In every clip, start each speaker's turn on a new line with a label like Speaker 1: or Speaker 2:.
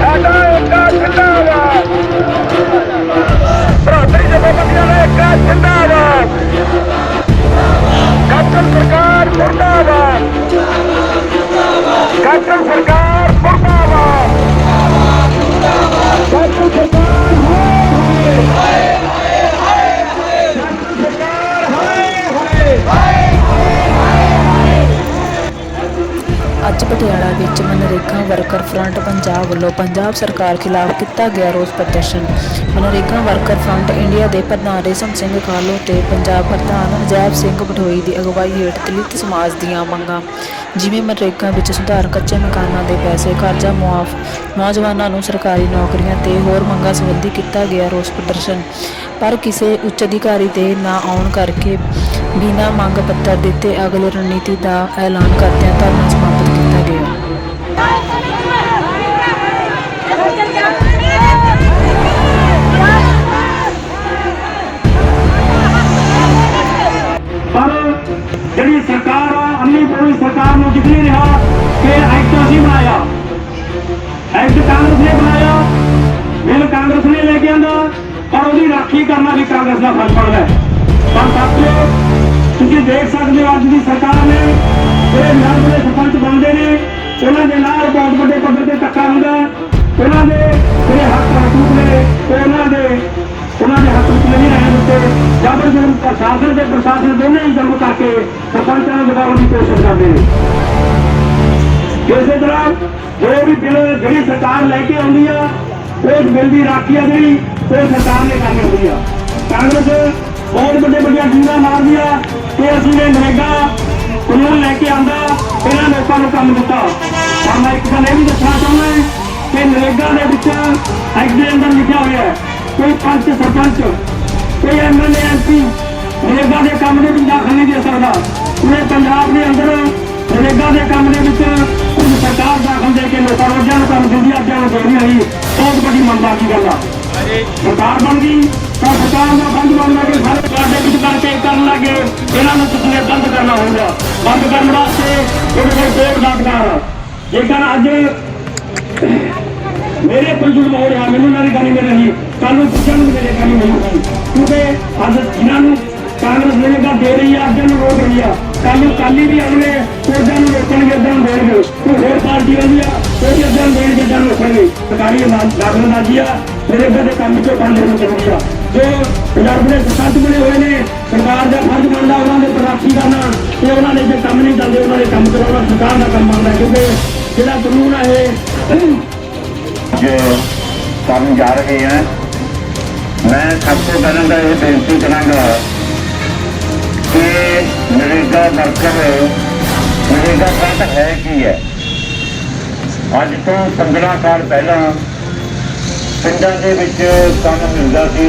Speaker 1: ਸਾਡਾ ਏਕਾ ਜਿੰਦਾਬਾਦ ਭਰਾਤਰੀ ਜਥੇਬੰਦੀਆਂ ਦਾ ਏਕਾ ਜਿੰਦਾਬਾਦ ਕੈਪਟਨ ਸਰਕਾਰ ਮੁਰਦਾਬਾਦ ਕੈਪਟਨ ਸਰਕਾਰ ਮੁਰਦਾਬਾਦ ਕੈਪਟਨ ਸਰਕਾਰ ਹਾਏ ਹਾਏ
Speaker 2: ਪਟਿਆਲਾ ਵਿੱਚ ਮਨਰੇਗਾ ਵਰਕਰ ਫਰੰਟ ਪੰਜਾਬ ਵੱਲੋਂ ਪੰਜਾਬ ਸਰਕਾਰ ਖਿਲਾਫ ਕੀਤਾ ਗਿਆ ਰੋਸ ਪ੍ਰਦਰਸ਼ਨ। ਮਨਰੇਗਾ ਵਰਕਰ ਫਰੰਟ ਇੰਡੀਆ ਦੇ ਪ੍ਰਧਾਨ ਰੇਸ਼ਮ ਸਿੰਘ ਕਾਲੋ ਤੇ ਪੰਜਾਬ ਪ੍ਰਧਾਨ ਅਜੈਬ ਸਿੰਘ ਬਠੋਈ ਦੀ ਅਗਵਾਈ ਹੇਠ ਦਲਿਤ ਸਮਾਜ ਦੀਆਂ ਮੰਗਾਂ। ਜਿਵੇਂ ਮਨਰੇਗਾ ਵਿੱਚ ਸੁਧਾਰ ਕੱਚੇ ਮਕਾਨਾਂ ਦੇ ਪੈਸੇ, ਕਰਜ਼ਾ ਮੁਆਫ, ਨੌਜਵਾਨਾਂ ਨੂੰ ਸਰਕਾਰੀ ਨੌਕਰੀਆਂ ਤੇ ਹੋਰ ਮੰਗਾਂ ਸੰਬੰਧੀ ਕੀਤਾ ਗਿਆ ਰੋਸ ਪ੍ਰਦਰਸ਼ਨ। ਪਰ ਕਿਸੇ ਉੱਚ ਅਧਿਕਾਰੀ ਦੇ ਨਾ ਆਉਣ ਕਰਕੇ ਬਿਨਾਂ ਮੰਗ ਪੱਤਰ ਦਿੱਤੇ ਅਗਲੇ ਰਣਨੀਤੀ ਦਾ ਐਲਾਨ ਕਰਦਿਆਂ ਧਰਨਾ ਸਮਾਪਤ
Speaker 1: ਪਰ ਜਿਹੜੀ ਸਰਕਾਰ ਆ ਅੰਨੀ ਪੂਰੀ ਸਰਕਾਰ ਨੂੰ ਦਿਖ ਨਹੀਂ ਰਿਹਾ ਕਿ ਐਕਟ ਅਸੀਂ ਬਣਾਇਆ। ਐਕਟ ਕਾਂਗਰਸ ਨੇ ਬਣਾਇਆ। ਬਿੱਲ ਕਾਂਗਰਸ ਨੇ ਲੈ ਕੇ ਆਂਦਾ, ਪਰ ਉਹਦੀ ਰਾਖੀ ਕਰਨਾ ਵੀ ਕਾਂਗਰਸ ਦਾ ਫਰਜ਼ ਬਣਦਾ ਹੈ। ਪਰ ਸਾਥੀਓ, ਤੁਸੀਂ ਦੇਖ ਸਕਦੇ ਹੋ ਅੱਜ ਦੀ ਸਰਕਾਰ ਨੇ, ਜਿਹੜੇ ਨਰਮ ਦੇ ਸਰਪੰਚ ਬਣਦੇ ਨੇ ਉਹਨਾਂ ਦੇ ਨਾਲ ਬਹੁਤ ਵੱਡੇ ਪੱਧਰ ਤੇ ਧੱਕਾ ਹੁੰਦਾ ਉਹਨਾਂ ਦੇ ਜਿਹੜੇ ਹੱਕ ਹਕੂਕ ਨੇ, ਉਹ ਉਹਨਾਂ ਦੇ ਉਹਨਾਂ ਦੇ ਹੱਕ ਵਿੱਚ ਨਹੀਂ ਰਹਿਣ ਦਿੱਤੇ। ਜਬਰ ਜੁਲਮ ਪ੍ਰਸ਼ਾਸਨ ਤੇ ਪ੍ਰਸ਼ਾਸਨ ਦੋਨੇ ਹੀ ਜ਼ੁਲਮ ਕਰਕੇ ਸਰਪੰਚਾਂ ਨੂੰ ਦਬਾਉਣ ਦੀ ਕੋਸ਼ਿਸ਼ ਕਰਦੇ ਨੇ ਇਸੇ ਤਰ੍ਹਾਂ ਜੋ ਵੀ ਬਿੱਲ ਜਿਹੜੀ ਸਰਕਾਰ ਲੈ ਕੇ ਆਉਂਦੀ ਆ ਉਸ ਬਿੱਲ ਦੀ ਰਾਖੀ ਆ ਜਿਹੜੀ, ਉਹ ਸਰਕਾਰ ਨੇ ਕਰਨੀ ਹੁੰਦੀ ਆ। ਕਾਂਗਰਸ ਬਹੁਤ ਵੱਡੇ ਵੱਡੀਆਂ ਜੂਨਾ ਮਾਰਦੀ ਆ ਕਿ ਅਸੀਂ ਨੇ ਨਰੇਗਾ ਕਾਨੂੰਨ ਲੈ ਕੇ ਆਂਦਾ ਇਹਨਾਂ ਲੋਕਾਂ ਨੂੰ ਕੰਮ ਦਿੱਤਾ। ਪਰ ਮੈਂ ਇੱਕ ਗੱਲ ਇਹ ਵੀ ਦੱਸਣਾ ਚਾਹੁੰਦਾ ਕਿ ਨਰੇਗਾ ਦੇ ਵਿੱਚ ਐਕਟ ਦੇ ਅੰਦਰ ਲਿਖਿਆ ਹੋਇਆ ਹੈ, ਕੋਈ ਪੰਚ ਸਰਪੰਚ, ਕੋਈ ਐਮਐਲਏ ਐਮਪੀ ਨਰੇਗਾ ਦੇ ਕੰਮ ਦੇ ਵਿੱਚ ਦਾਖਲ ਨਹੀਂ ਦੇ ਸਕਦਾ। ਪੂਰੇ ਪੰਜਾਬ ਦੇ ਅੰਦਰ ਨਰੇਗਾ ਦੇ ਕੰਮ ਦੇ ਵਿੱਚ ਕੁਝ ਸਰਕਾਰ ਦਾਖਲ ਦੇ ਕੇ ਲੋਕਾਂ ਨੂੰ ਨੂੰ ਕੰਮ ਦਿੰਦੀ ਆ ਨੂੰ ਦੇ ਨਹੀਂ ਬਹੁਤ ਵੱਡੀ ਮੰਦਾ ਕੀ ਗੱਲ ਆ। ਸਰਕਾਰ ਬਣ ਗਈ, ਤਾਂ ਸਰਕਾਰ ਦਾ ਬੰਦ ਬਣ ਲੱਗੇ ਸਾਰੇ ਸਾਡੇ ਵਿੱਚ ਕਰਕੇ ਕਰਨ ਲੱਗੇ, ਇਹਨਾਂ ਨੂੰ ਤੁਸੀਂ ਬੰਦ ਕਰਨਾ ਹੋਊਗਾ। ਬੰਦ ਕਰਨ ਵਾਸਤੇ ਉਹਦੇ ਕੋਲ ਦੋ ਡਾਕਟਰ ਜੇਕਰ ਅੱਜ ਮੇਰੇ ਕੋਲ ਜੁੜ ਹੋ ਰਿਹਾ, ਮੈਨੂੰ ਨਾਲ ਗੱਲ ਮਿਲ ਰਹੀ ਕੱਲ ਨੂੰ ਪੁੱਛਣ ਨੂੰ ਮੇਰੇ ਗੱਲ ਨਹੀਂ ਕਿਉਂਕਿ ਅੱਜ ਜਿਨ੍ਹਾਂ ਨੂੰ ਕਾਂਗਰਸ ਨੇ ਨਰੇਗਾ ਦੇ ਰਹੀ ਆ, ਅੱਗੇ ਨੂੰ ਰੋਕ ਰਹੀ ਆ। ਕੱਲ ਨੂੰ ਕਾਲੀ ਵੀ ਅਗਲੇ ਕੋਜਾਂ ਨੂੰ ਰੋਕਣਗੇ, ਅੱਗੇ ਨੂੰ ਦੇਣਗੇ। ਕੋਈ ਹੋਰ ਪਾਰਟੀ ਵਾਲੀ ਆ ਕੋਈ ਅੱਗੇ ਨੂੰ ਦੇਣਗੇ ਅੱਗੇ ਸਰਕਾਰੀ ਦਾਖਲਬਾਜ਼ੀ ਆ ਨਰੇਗਾ ਦੇ ਕੰਮ ਚੋਂ ਬੰਦ ਹੋਣੀ ਚਾਹੀਦੀ ਆ ਜੋ ਪੰਜਾਬ ਦੇ ਸਰਪੰਚ ਬਣੇ ਹੋਏ ਨੇ, ਸਰਕਾਰ ਦਾ ਫਰਜ਼ ਬਣਦਾ ਉਹਨਾਂ ਦੇ ਪ੍ਰਾਪਤੀ ਕਰਨਾ ਤੇ ਉਹਨਾਂ ਨੇ ਜੇ ਕੰਮ ਨਹੀਂ ਕਰਦੇ, ਉਹਨਾਂ ਦੇ ਕੰਮ ਕਰਾਉਣਾ ਸਰਕਾਰ ਦਾ ਕੰਮ ਬਣਦਾ, ਕਿਉਂਕਿ ਜਿਹੜਾ ਕਾਨੂੰਨ ਆ ਇਹ
Speaker 3: ਜੋ ਕਰਨ ਜਾ ਰਹੇ ਹਾਂ ਮੈਂ ਸਭ ਤੋਂ ਪਹਿਲਾਂ ਤਾਂ ਇਹ ਬੇਨਤੀ ਕਰਾਂਗਾ ਕਿ ਨਰੇਗਾ ਵਰਕਰ, ਨਰੇਗਾ ਫੰਡ ਹੈ ਕੀ ਹੈ? ਅੱਜ ਤੋਂ 15 ਸਾਲ ਪਹਿਲਾਂ ਪਿੰਡਾਂ ਦੇ ਵਿੱਚ ਕੰਮ ਮਿਲਦਾ ਸੀ,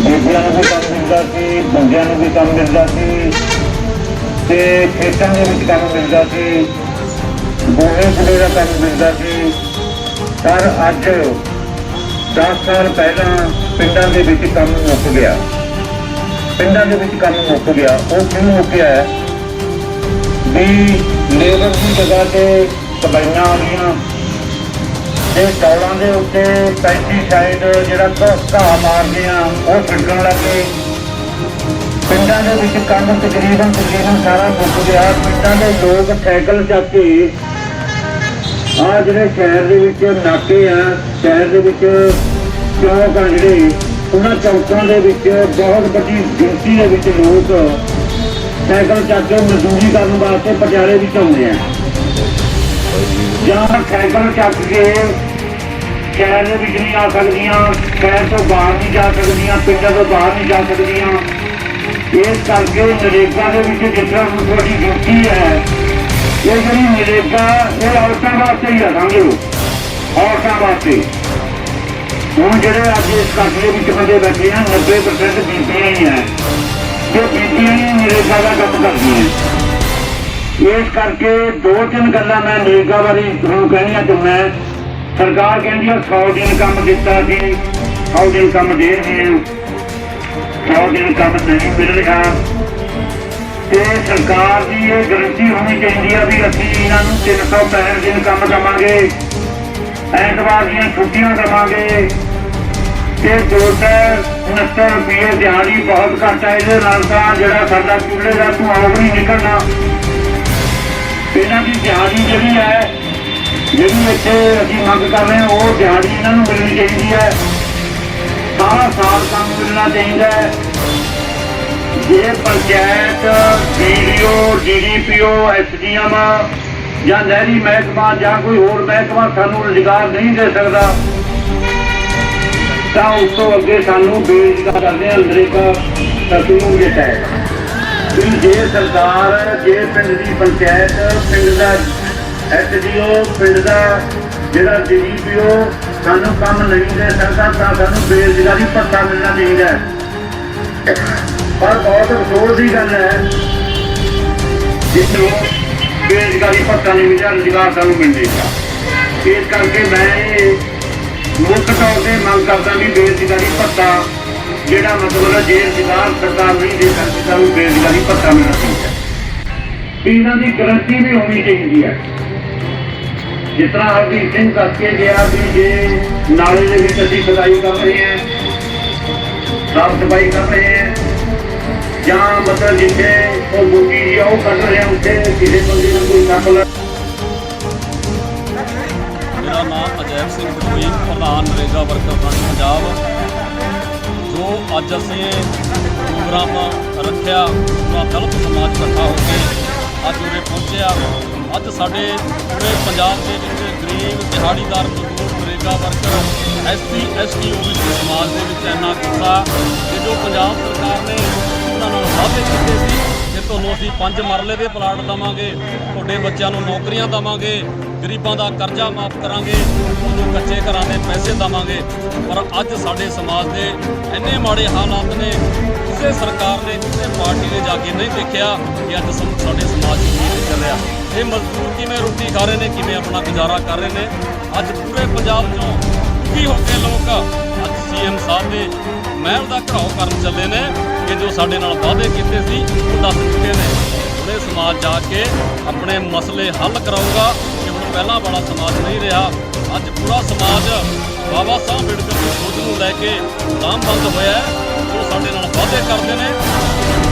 Speaker 3: ਬੀਬੀਆਂ ਨੂੰ ਵੀ ਕੰਮ ਮਿਲਦਾ ਸੀ ਬੰਦਿਆਂ ਨੂੰ ਵੀ ਕੰਮ ਮਿਲਦਾ ਸੀ ਤੇ ਖੇਤਾਂ ਦੇ ਵਿੱਚ ਕੰਮ ਮਿਲਦਾ ਸੀ ਗੋਹੇ ਕੂੜੇ ਦਾ ਕੰਮ ਮਿਲਦਾ ਸੀ। ਪਰ ਅੱਜ 10 ਸਾਲ ਪਹਿਲਾਂ ਪਿੰਡਾਂ ਦੇ ਵਿੱਚ ਕੰਮ ਮੁੱਕ ਗਿਆ। ਪਿੰਡਾਂ ਦੇ ਵਿੱਚ ਕੰਮ ਮੁੱਕ ਗਿਆ। ਉਹ ਕਿਉਂ ਮੁੱਕਿਆ ਵੀ ਲੇਬਰ ਦੀ ਜਗ੍ਹਾ ਤੇ ਕਬਾਈਆਂ ਆਉਂਦੀਆਂ ਗਈਆਂ। ਚੌਲਾਂ ਦੇ ਉੱਤੇ ਪੈਸਟੀਸਾਈਡ ਜਿਹੜਾ ਘ- ਘਾਹ ਮਾਰਦੇ ਆ, ਉਹ ਛਿੜਕਣ ਲੱਗੇ ਪਿੰਡਾਂ ਦੇ ਵਿੱਚ ਕੰਮ ਤਕਰੀਬਨ ਤਕਰੀਬਨ ਸਾਰਾ ਮੁੱਕ ਗਿਆ। ਪਿੰਡਾਂ ਦੇ ਲੋਕ ਸਾਈਕਲ ਚੱਕ ਕੇ ਆ ਜਿਹੜੇ ਸ਼ਹਿਰ ਦੇ ਵਿੱਚ ਨਾਕੇ ਆ, ਸ਼ਹਿਰ ਦੇ ਵਿੱਚ ਚੌਕ ਆ ਜਿਹੜੇ, ਉਹਨਾਂ ਚੌਕਾਂ ਦੇ ਵਿੱਚ ਬਹੁਤ ਵੱਡੀ ਗਿਣਤੀ ਦੇ ਵਿੱਚ ਲੋਕ ਸਾਈਕਲ ਚੱਕ ਕੇ ਮਜ਼ਦੂਰੀ ਕਰਨ ਵਾਸਤੇ ਪਟਿਆਲੇ ਵਿੱਚ ਆਉਂਦੇ ਆ। ਜਾਂ ਸਾਈਕਲ ਚੱਕ ਕੇ ਸ਼ਹਿਰ ਦੇ ਵਿੱਚ ਨਹੀਂ ਆ ਸਕਦੀਆਂ ਸ਼ਹਿਰ ਤੋਂ ਬਾਹਰ ਨਹੀਂ ਜਾ ਸਕਦੀਆਂ, ਪਿੰਡਾਂ ਤੋਂ ਬਾਹਰ ਨਹੀਂ ਜਾ ਸਕਦੀਆਂ। ਇਸ ਕਰਕੇ ਨਰੇਗਾ ਦੇ ਵਿੱਚ ਜਿਸ ਹੁਣ ਤੁਹਾਡੀ ਗਿਣਤੀ ਹੈ, ਇਹ ਜਿਹੜੀ ਨਰੇਗਾ, ਇਹ ਔਰਤਾਂ ਵਾਸਤੇ ਹੀ ਆ, ਸਮਝੋ ਔਰਤਾਂ ਵਾਸਤੇ। ਹੁਣ ਜਿਹੜੇ ਅੱਜ ਇਸ ਕੱਟ ਦੇ ਵਿੱਚ ਬੰਦੇ ਬੈਠੇ ਆ 90% ਬੀਬੀਆਂ ਹੀ ਆ। ਜੋ ਬੀਬੀਆਂ ਹੀ ਨਰੇਗਾ ਦਾ ਕੰਮ ਕਰਦੀਆਂ। ਇਸ ਕਰਕੇ ਦੋ ਤਿੰਨ ਗੱਲਾਂ ਮੈਂ ਨਰੇਗਾ ਬਾਰੇ ਤੁਹਾਨੂੰ ਕਹਿਣੀਆਂ ਚਾਹੁੰਦਾ ਹਾਂ। ਸਰਕਾਰ ਕਹਿੰਦੀ ਆ 100 ਦਿਨ ਕੰਮ ਦਿੱਤਾ ਸੀ 100 ਦਿਨ ਕੰਮ ਦੇ ਰਹੇ ਹਾਂ 100 ਦਿਨ ਕੰਮ ਨਹੀਂ ਮਿਲ ਰਿਹਾ। ਤੇ ਸਰਕਾਰ ਦੀ ਇਹ ਗਰੰਟੀ ਹੋਣੀ ਚਾਹੀਦੀ ਆ ਵੀ ਅਸੀਂ ਇਹਨਾਂ ਨੂੰ 365 ਦਿਨ ਕੰਮ ਦਵਾਂਗੇ। ਐਤਵਾਰ ਦੀਆਂ ਛੁੱਟੀਆਂ ਦੇਵਾਂਗੇ। ਤੇ ਜੋਟੇ 69 ਰੁਪਏ ਦਿਹਾੜੀ ਬਹੁਤ ਘੱਟ ਹੈ ਇਹਦੇ ਨਾਲ ਤਾਂ ਜਿਹੜਾ ਸਾਡਾ ਚੁੱਲ੍ਹੇ ਦਾ ਧੂਆਂ ਉਹ ਵੀ ਨਹੀਂ ਨਿਕਲਣਾ। ਇਹਨਾਂ ਦੀ ਦਿਹਾੜੀ ਜਿਹੜੀ ਹੈ, ਜਿਹੜੀ ਇੱਥੇ ਅਸੀਂ ਮੰਗ ਕਰ ਰਹੇ ਹਾਂ, ਉਹ ਦਿਹਾੜੀ ਇਹਨਾਂ ਨੂੰ ਮਿਲਣੀ ਚਾਹੀਦੀ ਹੈ। ਸਾਰਾ ਸਾਲ ਕੰਮ ਮਿਲਣਾ ਚਾਹੀਦਾ ਹੈ। ਜੇ ਪੰਚਾਇਤ ਵੀਡੀਓ ਡੀਡੀਪੀਓ, ਐਸਡੀਐਮ ਜਾਂ ਨਹਿਰੀ ਮਹਿਕਮਾ ਜਾਂ ਕੋਈ ਹੋਰ ਮਹਿਕਮਾ ਸਾਨੂੰ ਰੁਜ਼ਗਾਰ ਨਹੀਂ ਦੇ ਸਕਦਾ, ਤਾਂ ਉਸ ਤੋਂ ਅੱਗੇ ਸਾਨੂੰ ਬੇਰੁਜ਼ਗਾਰ ਕਰਦੇ ਅੰਦਰ ਇੱਕ ਤਰਤੀਬ ਦਿੱਤਾ ਹੈ। ਜੇ ਸਰਕਾਰ ਜੇ ਪਿੰਡ ਦੀ ਪੰਚਾਇਤ, ਪਿੰਡ ਦਾ ਐਸਡੀਓ, ਪਿੰਡ ਦਾ ਜਿਹੜਾ ਡੀਡੀਪੀਓ ਸਾਨੂੰ ਕੰਮ ਨਹੀਂ ਦੇ ਸਕਦਾ ਤਾਂ ਸਾਨੂੰ ਬੇਰੁਜ਼ਗਾਰੀ ਭੱਤਾ ਮਿਲਣਾ ਚਾਹੀਦਾ ਪਰ ਬਹੁਤ ਅਫਸੋਸ ਦੀ ਗੱਲ ਹੈ, ਜਿੱਥੇ ਬੇਰੁਜ਼ਗਾਰੀ ਭੱਤਾ ਨਹੀਂ ਮਿਲਿਆ, ਰੁਜ਼ਗਾਰ ਸਾਨੂੰ ਮਿਲ ਜਾਏਗਾ ਇਸ ਕਰਕੇ ਮੈਂ ਮੁੱਖ ਤੌਰ ਤੇ ਮੰਗ ਕਰਦਾ ਵੀ ਬੇਰੁਜ਼ਗਾਰੀ ਭੱਤਾ ਜਿਹੜਾ ਮਤਲਬ ਹੈ ਜੇ ਰੁਜ਼ਗਾਰ ਸਰਕਾਰ ਨਹੀਂ ਦੇ ਸਕਦੀ, ਸਾਨੂੰ ਬੇਰੁਜ਼ਗਾਰੀ ਭੱਤਾ ਮਿਲਣਾ ਚਾਹੀਦਾ। ਵੀ ਇਹਨਾਂ ਦੀ ਗਰੰਟੀ ਵੀ ਹੋਣੀ ਚਾਹੀਦੀ ਹੈ। ਜਿਸ ਤਰ੍ਹਾਂ ਹਰਦੀਪ ਸਿੰਘ ਕਰਕੇ ਗਿਆ ਵੀ ਜੇ ਨਾਲੇ ਦੇ ਵਿੱਚ ਅਸੀਂ ਖੁਦਾਈ ਕਰ ਰਹੇ ਹਾਂ, ਸਾਫ਼ ਸਫ਼ਾਈ ਕਰ ਰਹੇ ਹਾਂ, ਜਾਂ ਮਤਲਬ ਜਿੱਥੇ ਉਹ ਬੁੱਢੀ ਜੀ ਉਹ ਕੱਢ ਰਹੇ ਉੱਥੇ ਕਿਸੇ ਬੰਦੇ ਨੂੰ ਕੋਈ ਨੱਕ ਲੱਗ
Speaker 4: ਮੇਰਾ ਨਾਮ ਅਜੈਬ ਸਿੰਘ ਬਟੋਈ, ਪ੍ਰਧਾਨ ਨਰੇਗਾ ਵਰਕਰ ਫਰੰਟ ਪੰਜਾਬ। ਜੋ ਅੱਜ ਅਸੀਂ ਪ੍ਰੋਗਰਾਮ ਰੱਖਿਆ ਪੂਰਾ ਦਲਿਤ ਸਮਾਜ ਇਕੱਠਾ ਹੋ ਕੇ ਅੱਜ ਉਰੇ ਪਹੁੰਚਿਆ। ਅੱਜ ਸਾਡੇ ਪੂਰੇ ਪੰਜਾਬ ਦੇ ਵਿੱਚ ਗਰੀਬ, ਦਿਹਾੜੀਦਾਰ, ਮਜ਼ਦੂਰ ਮਰੇਗਾ ਵਰਕਰ ਐਸਸੀ ਐਸਟੀ ਓਬੀਸੀ ਸਮਾਜ ਦੇ ਵਿੱਚ ਇੰਨਾ ਕੀਤਾ ਕਿ ਜੋ ਪੰਜਾਬ ਸਰਕਾਰ ਨੇ ਉਹਨਾਂ ਨਾਲ ਵਾਅਦੇ ਕੀਤੇ ਸੀ ਕਿ ਤੁਹਾਨੂੰ ਅਸੀਂ ਪੰਜ ਮਰਲੇ ਦੇ ਪਲਾਟ ਦਵਾਂਗੇ, ਤੁਹਾਡੇ ਬੱਚਿਆਂ ਨੂੰ ਨੌਕਰੀਆਂ ਦਵਾਂਗੇ ਗਰੀਬਾਂ ਦਾ ਕਰਜ਼ਾ ਮਾਫ ਕਰਾਂਗੇ, ਉਹਨੂੰ ਕੱਚੇ ਘਰਾਂ ਦੇ ਪੈਸੇ ਦਵਾਂਗੇ। ਪਰ ਅੱਜ ਸਾਡੇ ਸਮਾਜ ਦੇ ਇੰਨੇ ਮਾੜੇ ਹਾਲਾਤ ਨੇ, ਕਿਸੇ ਸਰਕਾਰ ਨੇ, ਕਿਸੇ ਪਾਰਟੀ ਨੇ ਜਾ ਕੇ ਨਹੀਂ ਦੇਖਿਆ ਕਿ ਅੱਜ ਸਾਡੇ ਸਮਾਜ 'ਚ ਕੀ ਚੱਲ ਰਿਹਾ। ਇਹ ਮਜ਼ਦੂਰ ਕਿਵੇਂ ਰੋਟੀ ਖਾ ਰਹੇ ਨੇ, ਕਿਵੇਂ ਆਪਣਾ ਗੁਜ਼ਾਰਾ ਕਰ ਰਹੇ ਨੇ? ਅੱਜ ਪੂਰੇ ਪੰਜਾਬ 'ਚੋਂ ਦੁਖੀ ਹੋ ਕੇ ਲੋਕ ਅੱਜ ਸੀਐਮ ਸਾਹਿਬ ਦੇ ਮਹਿਲ ਦਾ ਘਰਾਓ ਕਰਨ ਚੱਲੇ ਨੇ ਕਿ ਜੋ ਸਾਡੇ ਨਾਲ ਵਾਅਦੇ ਕੀਤੇ ਸੀ, ਉਹ ਦੱਸ ਚੁੱਕੇ ਨੇ। ਉਹਨੇ ਸਮਾਜ ਜਾ ਕੇ ਆਪਣੇ ਮਸਲੇ ਹੱਲ ਕਰਾਊਗਾ ਪਹਿਲਾਂ ਵਾਲਾ ਸਮਾਜ ਨਹੀਂ ਰਿਹਾ। ਅੱਜ ਪੂਰਾ ਸਮਾਜ ਬਾਬਾ ਸਾਹਿਬ ਅੰਬੇਡਕਰ ਦੀ ਸੋਚ ਨੂੰ ਲੈ ਕੇ ਲਾਮਬੰਦ ਹੋਇਆ ਹੈ। ਜੋ ਸਾਡੇ ਨਾਲ ਵਾਅਦੇ ਕਰਦੇ ਨੇ।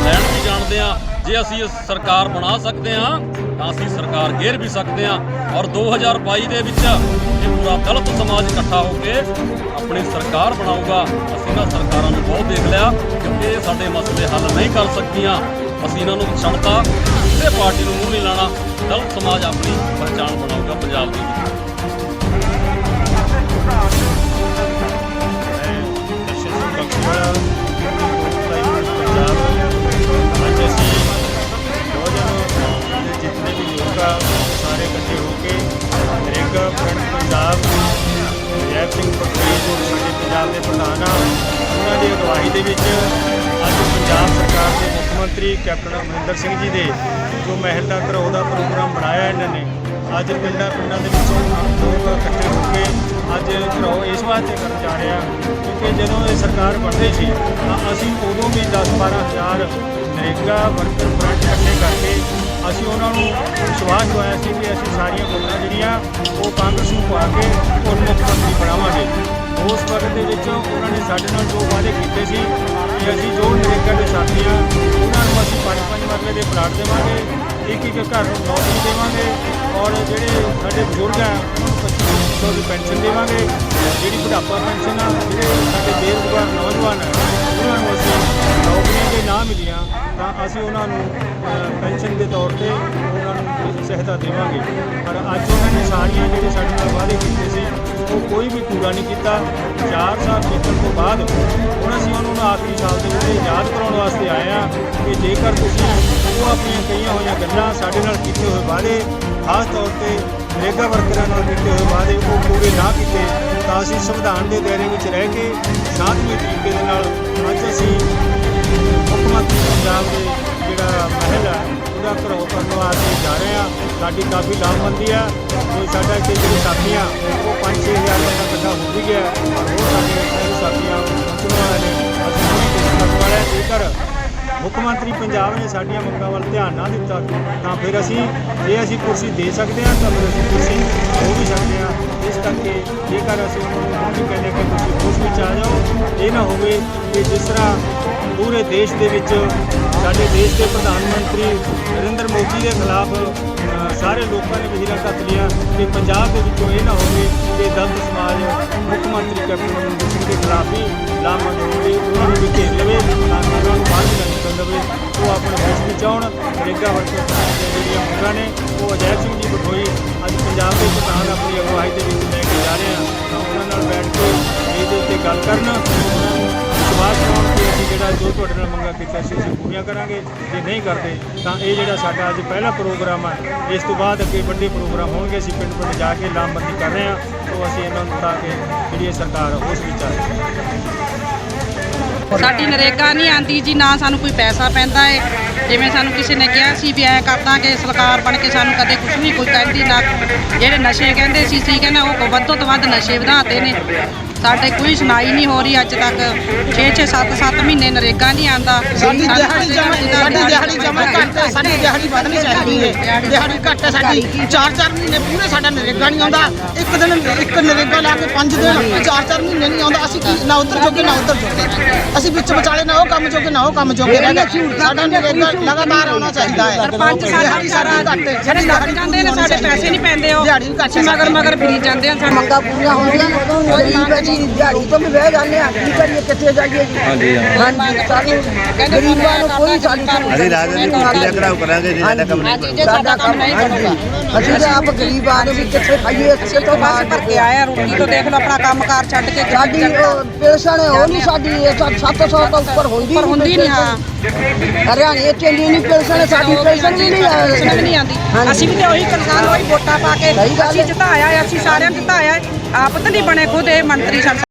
Speaker 4: ਲੈਣ ਵੀ ਜਾਣਦੇ ਆ। ਜੇ ਅਸੀਂ ਸਰਕਾਰ ਬਣਾ ਸਕਦੇ ਹਾਂ, ਤਾਂ ਅਸੀਂ ਸਰਕਾਰ ਘੇਰ ਵੀ ਸਕਦੇ ਹਾਂ। ਔਰ 2022 ਦੇ ਵਿੱਚ ਇਹ ਪੂਰਾ ਦਲਿਤ ਸਮਾਜ ਇਕੱਠਾ ਹੋ ਕੇ ਆਪਣੀ ਸਰਕਾਰ ਬਣਾਊਗਾ। ਅਸੀਂ ਨਾ ਸਰਕਾਰਾਂ ਨੂੰ ਬਹੁਤ ਦੇਖ ਲਿਆ ਕਿਉਂਕਿ ਇਹ ਸਾਡੇ ਮਸਲੇ ਹੱਲ ਨਹੀਂ ਕਰ ਸਕਦੀਆਂ ਅਸੀਂ ਇਹਨਾਂ ਨੂੰ ਛੱਡਤਾ ਕਿਸੇ ਪਾਰਟੀ ਨੂੰ ਮੂੰਹ ਨਹੀਂ ਲਾਣਾ। ਦਲਿਤ ਸਮਾਜ ਆਪਣੀ ਪਛਾਣ ਬਣਾਊਗਾ ਪੰਜਾਬ ਦੀ।
Speaker 5: ਦਰਸ਼ਨ ਵੀ ਲੋਕ ਆ ਸਾਰੇ ਇਕੱਠੇ ਹੋ ਕੇ ਨਰੇਗਾ ਫਰੰਟ ਪੰਜਾਬ ਜੈਬ ਸਿੰਘ ਪਟੇਲ ਸਾਡੇ ਪੰਜਾਬ ਦੇ ਪ੍ਰਧਾਨ ਆ। ਉਹਨਾਂ ਦੀ ਅਗਵਾਈ ਦੇ ਵਿੱਚ ਅੱਜ ਪੰਜਾਬ ਸਰਕਾਰ ਦੇ ਮੰਤਰੀ ਕੈਪਟਨ ਅਮਰਿੰਦਰ ਸਿੰਘ ਜੀ ਦੇ ਜੋ ਮਹਿਲ ਦਾ ਘਰੋ ਦਾ ਪ੍ਰੋਗਰਾਮ ਬਣਾਇਆ ਇਹਨਾਂ ਨੇ, ਅੱਜ ਪਿੰਡਾਂ ਪਿੰਡਾਂ ਦੇ ਵਿੱਚੋਂ ਲੋਕ ਇਕੱਠੇ ਹੋ ਕੇ ਅੱਜ ਘਰੋ ਇਸ ਵਾਸਤੇ ਕਰਨ ਜਾ ਰਹੇ ਆ ਕਿਉਂਕਿ ਜਦੋਂ ਇਹ ਸਰਕਾਰ ਬਣਦੀ ਸੀ, ਤਾਂ ਅਸੀਂ ਉਦੋਂ ਵੀ 10 12 ਹਜ਼ਾਰ ਨਰੇਗਾ ਵਰਕਰ ਫਰੰਟ ਇਕੱਠੇ ਕਰਕੇ ਅਸੀਂ ਉਹਨਾਂ ਨੂੰ ਵਿਸ਼ਵਾਸ ਦਵਾਇਆ ਸੀ ਕਿ ਅਸੀਂ ਸਾਰੀਆਂ ਵੋਟਾਂ ਜਿਹੜੀਆਂ ਉਹ ਕਾਂਗਰਸ ਨੂੰ ਪਾ ਕੇ ਉਹ ਮੁੱਖ ਮੰਤਰੀ ਬਣਾਵਾਂਗੇ। ਉਸ ਵਕਤ ਦੇ ਵਿੱਚ ਉਹਨਾਂ ਨੇ ਸਾਡੇ ਨਾਲ ਜੋ ਵਾਅਦੇ ਕੀਤੇ ਸੀ ਕਿ ਅਸੀਂ ਜੋ ਨਰੇਗਾ ਦੇ ਸਾਥੀ ਆ ਉਹਨਾਂ ਨੂੰ ਅਸੀਂ ਪੰਜ ਪੰਜ ਮਰਲੇ ਦੇ ਪਲਾਟ ਦੇਵਾਂਗੇ, ਇੱਕ ਇੱਕ ਘਰ ਨੂੰ ਨੌਕਰੀ ਦੇਵਾਂਗੇ ਔਰ ਜਿਹੜੇ ਸਾਡੇ ਬਜ਼ੁਰਗ ਆ, ਉਹਨਾਂ ਨੂੰ 25 ਦੀ ਪੈਨਸ਼ਨ ਦੇਵਾਂਗੇ, ਜਿਹੜੀ ਬੁਢਾਪਾ ਪੈਨਸ਼ਨ ਅਸੀਂ ਉਹਨਾਂ ਨੂੰ ਪੈਨਸ਼ਨ ਦੇ ਤੌਰ ਤੇ ਉਹਨਾਂ ਨੂੰ ਸਹਾਇਤਾ ਦੇਵਾਂਗੇ। ਪਰ ਅੱਜ ਉਹਨਾਂ ਨੇ ਸਾਰੀਆਂ ਜਿਹੜੇ ਸਾਡੇ ਨਾਲ ਵਾਅਦੇ ਕੀਤੇ ਸੀ, ਉਹ ਕੋਈ ਵੀ ਪੂਰਾ ਨਹੀਂ ਕੀਤਾ। 4 ਸਾਲ ਬੀਤਣ ਤੋਂ ਬਾਅਦ ਹੁਣ ਅਸੀਂ ਉਹਨਾਂ ਨੂੰ ਆਖਰੀ ਸਾਲ ਦੇ ਵਿੱਚ ਯਾਦ ਕਰਾਉਣ ਵਾਸਤੇ ਆਏ ਆ ਕਿ ਜੇਕਰ ਤੁਸੀਂ ਉਹ ਆਪਣੀਆਂ ਕਈਆਂ ਹੋਈਆਂ ਗੱਲਾਂ ਸਾਡੇ ਨਾਲ ਕੀਤੇ ਹੋਏ ਵਾਅਦੇ, ਖਾਸ ਤੌਰ ਤੇ ਨੇਗਾ ਵਰਕਰਾਂ ਨਾਲ ਕੀਤੇ ਹੋਏ ਵਾਅਦੇ ਉਹ ਪੂਰੇ ਨਾ ਕੀਤੇ, ਤਾਂ ਅਸੀਂ ਸੰਵਿਧਾਨ ਦੇ ਦਾਇਰੇ ਵਿੱਚ ਰਹਿ ਕੇ ਸ਼ਾਂਤਮਈ ਤਰੀਕੇ ਦੇ ਨਾਲ ਅੱਜ ਅਸੀਂ ਮੁੱਖ ਮੰਤਰੀ ਪੰਜਾਬ ਦੇ ਜਿਹੜਾ ਮਹਿਲ ਹੈ ਉਹਦਾ ਘਰੋ ਕਰਨ ਵਾਸਤੇ ਜਾ ਰਹੇ ਆ। ਸਾਡੀ ਕਾਫੀ ਲਾਮਬੰਦੀ ਹੈ ਜੋ ਸਾਡਾ ਇੱਥੇ ਜਿਹੜੇ ਸਾਥੀ ਆ ਉਹ 5-6000 ਬੰਦਾ ਇਕੱਠਾ ਹੋ ਵੀ ਗਿਆ। ਔਰ ਉਹ ਸਾਡੇ ਸਾਰੇ ਸਾਥੀਆਂ ਪਹੁੰਚਣ ਵਾਲੇ ਨੇ ਅਸੀਂ ਕੋਸ਼ਿਸ਼ ਕਰਨ ਵਾਲੇ ਜੇਕਰ ਮੁੱਖ ਮੰਤਰੀ ਪੰਜਾਬ ਨੇ ਸਾਡੀਆਂ ਮੰਗਾਂ ਵੱਲ ਧਿਆਨ ਨਾ ਦਿੱਤਾ, ਤਾਂ ਫਿਰ ਅਸੀਂ, ਜੇ ਅਸੀਂ ਕੁਰਸੀ ਦੇ ਸਕਦੇ ਹਾਂ, ਤਾਂ ਫਿਰ ਅਸੀਂ ਕੁਰਸੀ ਹੋ ਵੀ ਸਕਦੇ ਹਾਂ। ਇਸ ਕਰਕੇ ਜੇਕਰ ਅਸੀਂ ਉਹਨਾਂ ਨੂੰ ਹੁਣ ਵੀ ਕਹਿੰਦੇ ਕਿ ਤੁਸੀਂ ਖੁਸ਼ ਵਿੱਚ ਆ ਜਾਓ, ਇਹ ਨਾ ਹੋਵੇ ਕਿ ਜਿਸ ਤਰ੍ਹਾਂ ਪੂਰੇ ਦੇਸ਼ ਦੇ ਵਿੱਚ ਸਾਡੇ ਦੇਸ਼ ਦੇ ਪ੍ਰਧਾਨ ਮੰਤਰੀ ਨਰਿੰਦਰ ਮੋਦੀ ਦੇ ਖਿਲਾਫ ਸਾਰੇ ਲੋਕਾਂ ਨੇ ਵਹੀਰਾਂ ਕੱਤ ਲਿਆ ਕਿ ਪੰਜਾਬ ਦੇ ਵਿੱਚੋਂ ਇਹ ਨਾ ਹੋਵੇ ਕਿ ਦਲਿਤ ਸਮਾਜ ਮੁੱਖ ਮੰਤਰੀ ਕੈਪਟਨ ਅਮਰਿੰਦਰ ਸਿੰਘ ਦੇ ਖਿਲਾਫ ਹੀ ਲਾਮਬੰਦ ਹੋਵੇ ਉਹਨਾਂ ਨੂੰ ਵੀ ਘੇਰ ਲਵੇ, ਤਾਂ ਕਿ ਉਹਨਾਂ ਨੂੰ ਬਾਹਰ ਨਾ ਨਿਕਲ ਲਵੇ ਉਹ ਆਪਣੇ ਹੋਸ਼ ਵਿੱਚ ਆਉਣ ਨਰੇਗਾ ਵਰਕਰ ਦੀਆਂ ਜਿਹੜੀਆਂ ਮੰਗਾਂ ਨੇ, ਉਹ ਅਜੈਬ ਸਿੰਘ ਜੀ ਬਠੋਈ ਅੱਜ ਪੰਜਾਬ ਦੇ ਕਿਸਾਨ ਆਪਣੀ ਅਗਵਾਈ ਦੇ ਵਿੱਚ ਲੈ ਕੇ ਜਾ ਰਹੇ ਆ। ਤਾਂ ਉਹਨਾਂ ਨਾਲ ਬੈਠ ਕੇ ਇਹਦੇ ਉੱਤੇ ਗੱਲ ਕਰਨ ਵਿਸ਼ਵਾਸ ਦਿਵਾਉਣ ਅਸੀਂ ਜਿਹੜਾ ਜੋ ਤੁਹਾਡੇ ਨਾਲ ਮੰਗਾਂ ਕੀਤਾ ਸੀ, ਅਸੀਂ ਪੂਰੀਆਂ ਕਰਾਂਗੇ। ਜੇ ਨਹੀਂ ਕਰਦੇ, ਤਾਂ ਇਹ ਜਿਹੜਾ ਸਾਡਾ ਅੱਜ ਪਹਿਲਾ ਪ੍ਰੋਗਰਾਮ ਹੈ ਇਸ ਤੋਂ ਬਾਅਦ ਅੱਗੇ ਵੱਡੇ ਪ੍ਰੋਗਰਾਮ ਹੋਣਗੇ। ਅਸੀਂ ਪਿੰਡ ਪਿੰਡ ਜਾ ਕੇ ਲਾਮਬੰਦੀ ਕਰ ਰਹੇ ਹਾਂ ਤੋਂ ਅਸੀਂ ਇਹਨਾਂ ਨੂੰ ਤਾਂ ਕਿ ਜਿਹੜੀ ਸਰਕਾਰ ਉਸ ਵਿੱਚ ਆਏ
Speaker 6: ਸਾਡੀ ਨਰੇਗਾ ਨਹੀਂ ਆਂਦੀ ਜੀ, ਨਾ ਸਾਨੂੰ ਕੋਈ ਪੈਸਾ ਪੈਂਦਾ ਏ। ਜਿਵੇਂ ਸਾਨੂੰ ਕਿਸੇ ਨੇ ਕਿਹਾ ਸੀ ਵੀ ਐ ਕਰਦਾ ਕਿ ਸਰਕਾਰ ਬਣ ਕੇ ਸਾਨੂੰ ਕਦੇ ਕੁਝ ਨਹੀਂ ਕੋਈ ਕਹਿੰਦੀ, ਨਾ ਜਿਹੜੇ ਨਸ਼ੇ ਕਹਿੰਦੇ ਸੀ ਸੀ ਕਹਿੰਦਾ ਉਹ ਵੱਧੋ ਤੋਂ ਵੱਧ ਨਸ਼ੇ ਵਧਾਤੇ ਨੇ। ਸਾਡੇ ਕੋਈ ਸੁਣਾਈ ਨਹੀਂ ਹੋ ਰਹੀ ਅੱਜ ਤੱਕ। 6 6 7 7 ਮਹੀਨੇ ਨਰੇਗਾ ਨਹੀਂ ਆਂਦਾ
Speaker 7: ਸਾਡੀ ਦਿਹਾੜੀ ਜਮਾ ਸਾਡੀ ਦਿਹਾੜੀ ਜਮਾ ਘੱਟ ਹੈ। ਸਾਡੀ ਦਿਹਾੜੀ ਵਧਣੀ ਚਾਹੀਦੀ ਹੈ। ਦਿਹਾੜੀ ਘੱਟ ਹੈ। ਸਾਡੀ। 4-4 ਮਹੀਨੇ ਪੂਰੇ ਸਾਡਾ ਨਰੇਗਾ ਨਹੀਂ ਆਉਂਦਾ। ਇੱਕ ਦਿਨ ਇੱਕ ਨਰੇਗਾ ਲਾ ਕੇ 5 ਦਿਨ 4-4 ਮਹੀਨੇ ਨਹੀਂ ਆਉਂਦਾ। ਅਸੀਂ ਕੀ ਨਾ ਉੱਧਰ ਜੋਗੇ ਨਾ ਉੱਧਰ ਜੋਗੇ। ਅਸੀਂ ਵਿੱਚ ਵਿਚਾਲੇ ਨਾ ਉਹ ਕੰਮ ਜੋਗੇ ਨਾ ਉਹ ਕੰਮ ਜੋਗੇ। ਸਾਡਾ ਨਰੇਗਾ ਲਗਾਤਾਰ ਆਉਣਾ ਚਾਹੀਦਾ ਹੈ।
Speaker 6: ਪੰਜ
Speaker 7: ਦਿਹਾੜੀ ਸਾਡੀ
Speaker 6: ਸਾਡਾ
Speaker 7: ਘੱਟ ਹੈ।
Speaker 6: ਜਿਹੜੇ ਲੱਗ ਜਾਂਦੇ ਨੇ ਸਾਡੇ ਪੈਸੇ ਨਹੀਂ ਪੈਂਦੇ ਉਹ।
Speaker 7: ਦਿਹਾੜੀ ਵੀ ਘੱਟ
Speaker 6: ਮਗਰ ਮਗਰ ਫਿਰੀ ਜਾਂਦੇ ਆ
Speaker 8: ਮੰਗਾਂ ਪੂਰੀਆਂ ਹੈ ਜੀ ਦਿਹਾੜੀ ਤੋਂ ਵੀ ਬਹਿ ਜਾਂਦੇ ਆ ਕੀ ਕਰੀਏ ਕਿੱਥੇ ਜਾਈਏ ਜੀ। ਹਾਂਜੀ ਹਾਂਜੀ ਸਾਨੂੰ ਗਰੀਬਾਂ ਨੂੰ ਕੋਈ ਸਾਡੀ
Speaker 9: ਅਸੀਂ ਰਾਜਨੀਤੀ ਦਾ ਘਰਾਓ ਕਰਾਂਗੇ ਜੀ ਸਾਡਾ ਕੰਮ ਨਹੀਂ
Speaker 6: ਹਾਂਜੀ ਜੇ ਸਾਡਾ ਕੰਮ ਨਹੀਂ ਬਣੂਗਾ
Speaker 8: ਅਸੀਂ ਤਾਂ ਆਪ ਗਰੀਬ ਆਦਮੀ ਕਿੱਥੇ ਖਾਈਏ ਕਿੱਥੇ ਤੋਂ
Speaker 6: ਬਸ ਭਰ ਕੇ ਆਏ ਆ ਰੋਟੀ ਤੋਂ ਦੇਖ ਲਓ ਆਪਣਾ ਕੰਮਕਾਰ ਛੱਡ ਕੇ
Speaker 8: ਸਾਡੀ ਉਹ ਉਹ ਨਹੀਂ ਸਾਡੀ 700 ਤੋਂ ਉੱਪਰ ਹੁੰਦੀ
Speaker 6: ਪਰ ਹੁੰਦੀ ਨਹੀਂ ਹਾਂ।
Speaker 8: ਹਰਿਆਣੇ ਚ ਇੰਨੀ ਨਹੀਂ ਪੈਨਸ਼ਨ ਸਾਡੀ ਵੀ ਨਹੀਂ
Speaker 6: ਸਮਝ ਨਹੀਂ ਆਉਂਦੀ। ਅਸੀਂ ਵੀ ਤੇ ਉਹੀ ਕਿਸਾਨ ਉਹੀ ਵੋਟਾਂ ਪਾ ਕੇ
Speaker 8: ਸਹੀ ਗੱਲ ਹੈ।
Speaker 6: ਅਸੀਂ ਜਿਤਾਇਆ ਹੈ, ਅਸੀਂ ਸਾਰਿਆਂ ਨੂੰ ਜਿਤਾਇਆ। ਹੈ। ਆਪ ਤਾਂ ਨਹੀਂ ਬਣੇ ਖੁਦ ਇਹ ਮੰਤਰੀ ਸਾਡੇ